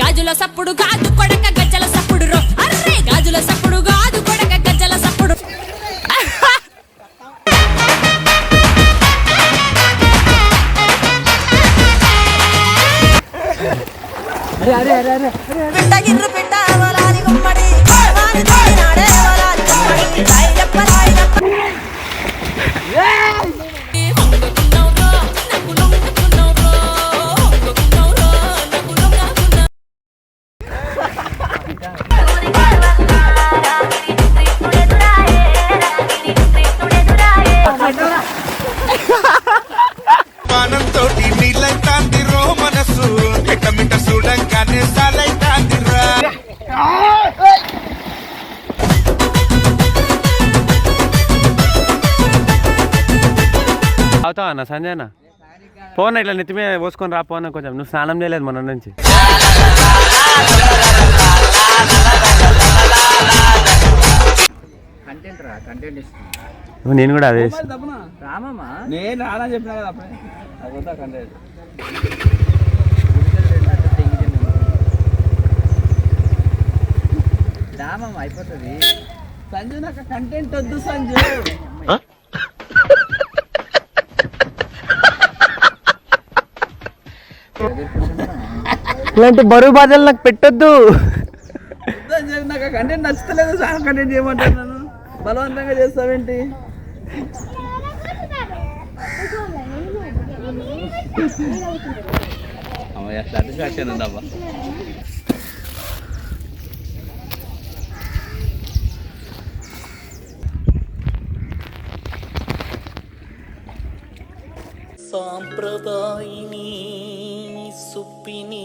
గాజుల సప్పుడు కాదు కొడ అవుతావా అన్న? సంజయ్ అన్న? పోనా ఇట్లా నెత్తి మీద పోసుకొని రా పోనా కొంచెం. నువ్వు స్నానం చేయలేదు మొన్న నుంచి. కంటెంట్ రా కంటెంట్ ఇస్తున్నా. నేను కూడా అదే రామమ్మా? నేను రానా చెప్పినా కదా అప్పుడే అదంతా కంటెంట్ రామమ్మ అయిపోతుంది. సంజు నాకు కంటెంట్ వద్దు సంజు. ఇలాంటి బరువు బాధలు నాకు పెట్టొద్దు. నాకు కంటెంట్ నచ్చలేదు చాలా కంటెంట్ చేయమంటారు నన్ను బలవంతంగా చేస్తావేంటి? అమ్మయ్య సాటిస్ఫాక్షన్ ఉందబ్బా. సాంప్రదాయిని సుప్పిని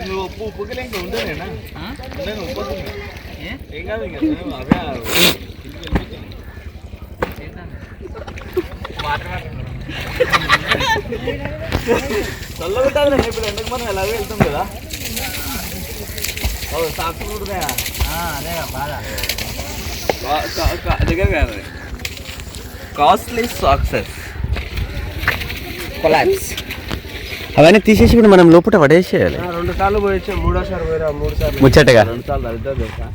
నువ్వు ఉప్పు ఉప్పుకి ఇంకా ఉండేనా నేను ఉప్పు ఏం కాదు. ఇంకా నేను చల్లబెట్టాలి ఇప్పుడు ఎండకు మనం ఎలాగో వెళ్తాం కదా ఓ సాక్షి కూడా అదే బాధ దగ్గర కాదు కాస్ట్లీ సాక్సెస్ కొలాప్స్ అవన్నీ తీసేసి ఇప్పుడు మనం లోపల పడేసేయాలి. రెండు సార్లు పోయొచ్చా మూడోసారి పోయిరా మూడు సార్లు ముచ్చటగా? రెండు సార్లు అర్థం తెలుసా?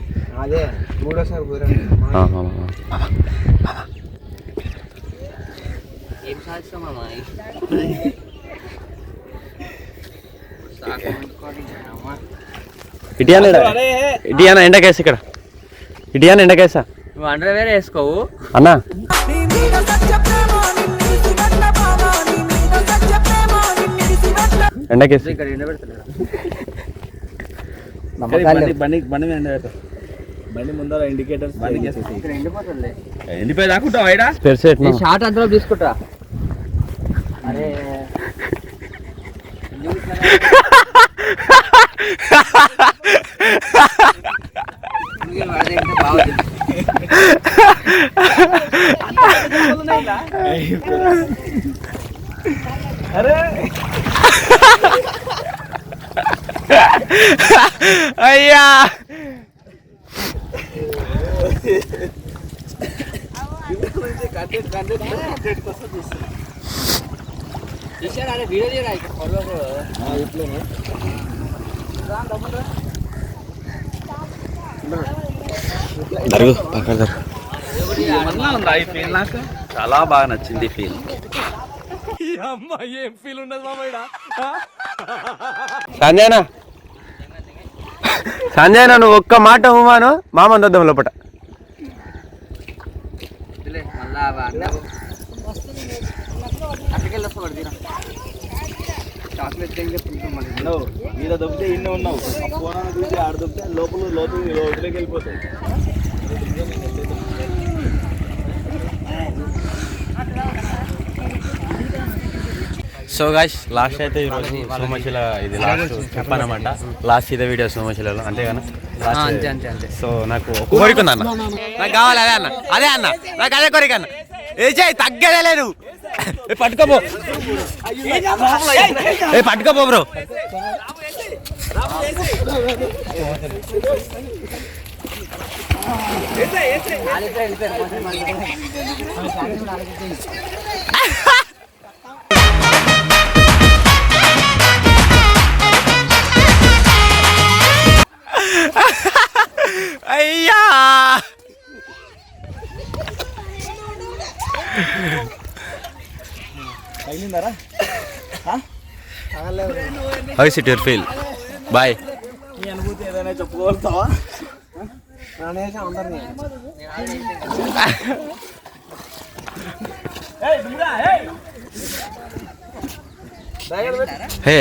అదే మూడోసారి పోయిరా ఆ, ఆ, ఆ. ఏం సాధిస్తామమ్మా ఇటియానా. ఇటియానా ఎండకేసి ఇక్కడ? ఇటియానా ఎండకేసా? నువ్వు అండర్ వేరే వేసుకోవు. అన్నా. ఎండకేసి. ఇక్కడ ఎండ పెడతలేడు బండి బండి బండి మీద ఎండ బండి ముందర ఇండికేటర్స్ ఇక్కడ ఎండిపోతుంది ఎండిపోయి దాకుంటావు అయిడా షార్ట్ అంతలో తీసుకుంటా. అరే ఎందుకు ఇట్లా? ఎందుకు వాడితే ఇంకా బాగా తెలుసు. అరే అయ్యా కంటెంట్ కంటెంట్ కంటెంట్ కోసం చూస్తున్నా తీసారా అరే వీడియో చేయరా ఇక్కడ ఫోటో ఇట్లనే జరుగు పక్కన జరుగు ఏమన్నా ఉందా ఈ ఫీల్ నాకు? చాలా బాగా నచ్చింది ఫీల్ సంజయనా సంజయనా నువ్వు ఒక్క మాట ఉమాను మామ దొద్దాం లోపట. వస్తా చాక్లెట్ మళ్ళీ మీద దొబ్బితే ఇన్నే ఉన్నావు. ఫోన్ చూసి ఆడ దొబ్బితే లోపల లోతు వెళ్ళిపోతాయి. సో గాయస్ లాస్ట్ అయితే ఈరోజు సోమశిల ఇది లాస్ట్ చెప్పనమాట. లాస్ట్ ఇదే వీడియో సోమశిలలో అంతేగాని? అంతే అంతే అంతే. సో నాకు ఒక కోరిక ఉంది అన్న నాకు కావాలి అదే అన్న. అదే అన్న. నాకు అదే కోరిక అన్న. ఏ చేయి తగ్గదే లేదు. ఏ పట్టుకోపో. ఏ పట్టుకోపో బ్రో. అయ్యా. How is it your feel boy నీ అనుభూతి ఏదైనా చెప్పుకోగలుగుతావా? హే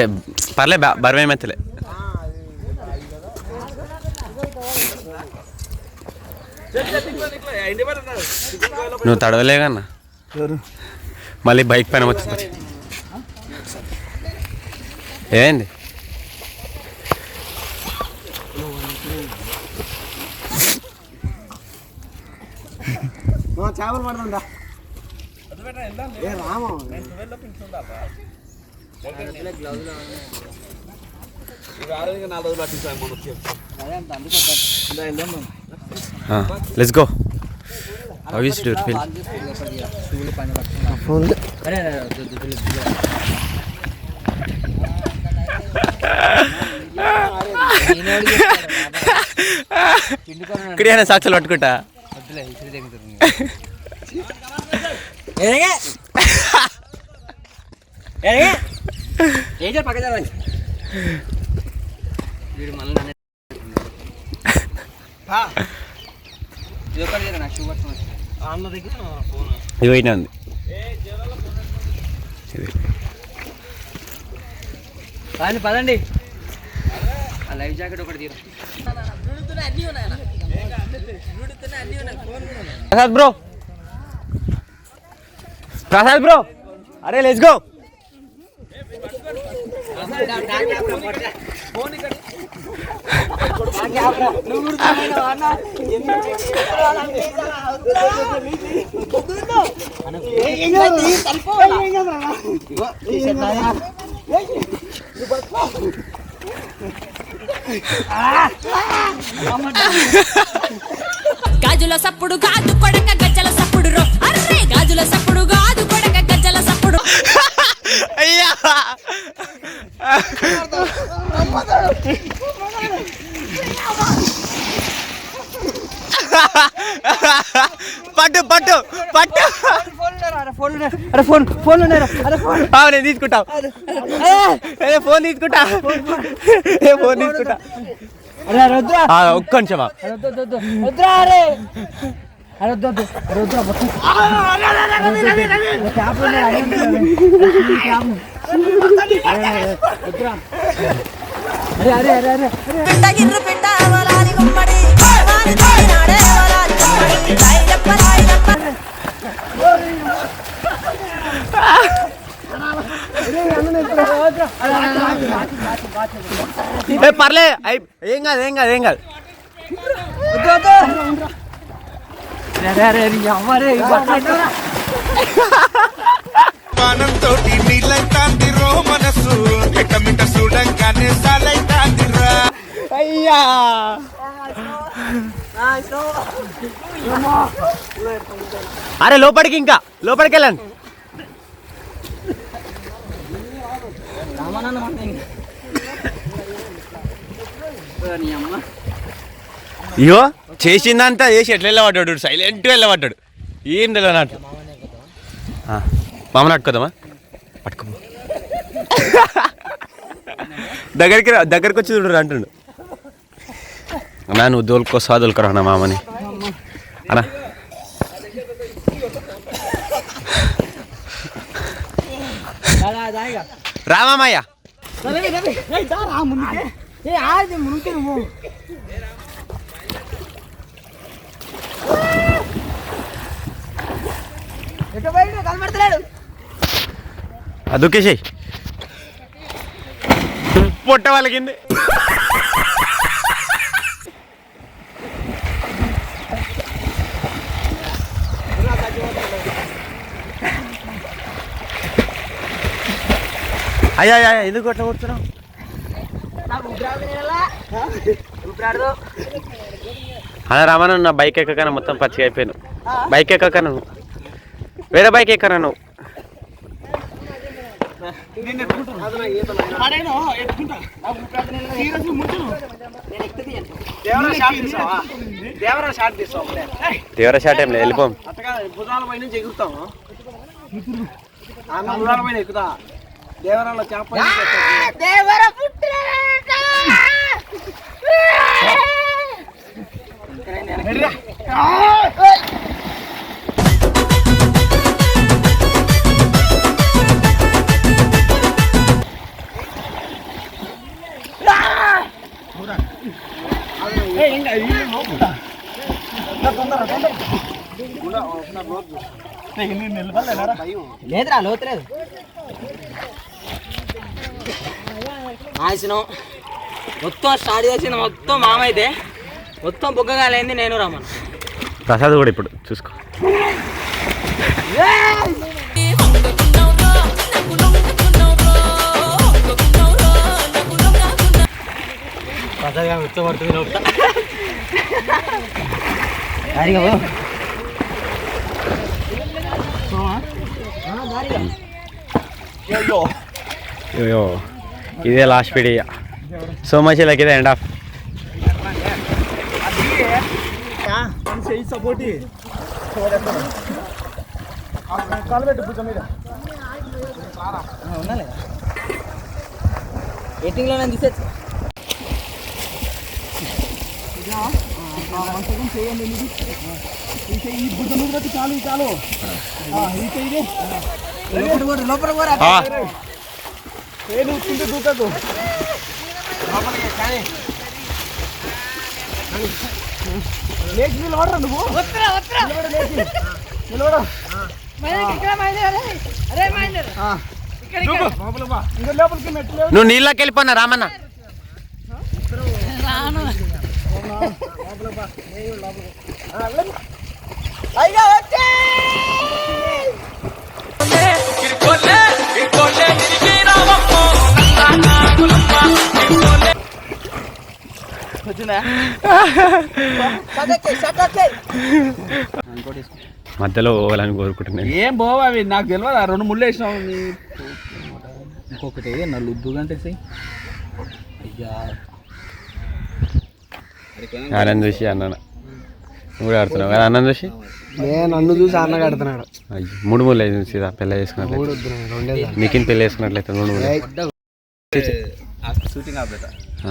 పర్లే బా బరువేమెత్తలే నువ్వు తడవలేగన్నా మళ్ళీ బైక్ పైన వచ్చి ఏంది? చేపలు పడుతుందా let's go it your feel. పిండుకొని ఇక్కడైనా సాక్షులు పట్టుకుంటా? ఇది ఒకటి నాకు సమస్య. ఇది పోయినా ఉంది. పదండి పదండి. ఆ లైఫ్ జాకెట్ ఒకటి తీరు. ప్రసాద్ బ్రో. ప్రసాద్ బ్రో. అరే లెట్స్ గో గాజుల సప్పుడు గాజు పట్టు పట్టు పట్టు. అరే ఫోన్ ఫోన్ నేను తీసుకుంటా. ఫోన్ తీసుకుంటా. ఏ ఫోన్ తీసుకుంటా. ఒక్క నిమిషమా అరే అరే అరే అరే. పర్లే అయ్ ఏం కాదు ఏం కాదు ఏం కాదు పానంతో నీళ్ళైతాంది రో మనసు మిట్ట చూడంగానే సాలైతాందిరా అయ్యా అరే లోపలికి ఇంకా. లోపలికి వెళ్ళండి. అయ్యో చేసిందంతా చేసి ఎట్లా వెళ్ళబడ్డాడు సైలెంట్గా వెళ్ళబడ్డాడు. ఏం తెలియనట్టు మామూలు పట్టుకోదామా పట్టుకో దగ్గరికి దగ్గరికి వచ్చి చూడరు అంటుండు. అన్నా నువ్వు దోలుకొస్తా దోలుకురా అన్న మామని అన్నా రామయ్య కనబడతలేడు దుఃఖేసాయి పొట్ట వాళ్ళకింది. అయ్యా అయ్యా ఎందుకు అట్లా కొడుతున్నావు అదే రామన్న నా బైక్ ఎక్కకనే మొత్తం పచ్చిగా అయిపోయాను బైక్ ఎక్కకను వేరే బైక్ ఎక్కరా నువ్వు? దేవరా షాట్ తీస్తావు? తీవ్ర షాట్ ఏం లేదు వెళ్ళిపోం. అట్టగా భుజాల పై నుంచి ఎగురుతాము అన్న భుజాల పైన ఎక్కుతా. దేవరాలో చేప. దేవర లేదురా లోతులేదు ఆసినం మొత్తం స్టార్ట్ చేసిన మొత్తం మామైతే. మొత్తం బుగ్గగాలైంది నేను రామన్. ప్రసాద్ కూడా ఇప్పుడు చూసుకో. అయ్యో ఇదే లాస్ట్ పీడియా సో మచ్ లైక్ ఇదే ఎండ్ ఆఫ్ చెయ్యి సపోర్ట్ కాలు పెట్టు భుజం ఈ మీద చాలు చాలు లోపల కూడా లోపల కూడా ఏ నువ్వు కింద దూకకు. లేచి నిలబడరా నువ్వు. లేచి. నిలబడు. నువ్వు నీళ్ళకి వెళ్ళిపోయినా రామన్న? అయ్యా వచ్చే. సగకే మధ్యలో పోవాలని కోరుకుంటున్నాను. ఏం పోవా అవి? నాకు తెలియదు ఆ రెండు ముళ్ళు వేసినావు. నీ ఇంకొకటి నా లుద్దు గంటే అయ్యా. ఆనంద్ చూసి అన్న నువ్వు కూడా ఆడుతున్నావు కదా అన్నం చూసి? నేను నన్ను చూసి అన్న కడుతున్నాడు. అయ్యో మూడు మూడు ఐదు సీదా పెళ్ళి చేసుకున్నట్లయితే. నీకిన్ పెళ్ళి చేసుకున్నట్లయితే మూడు మూడు షూటింగ్ ఆపేట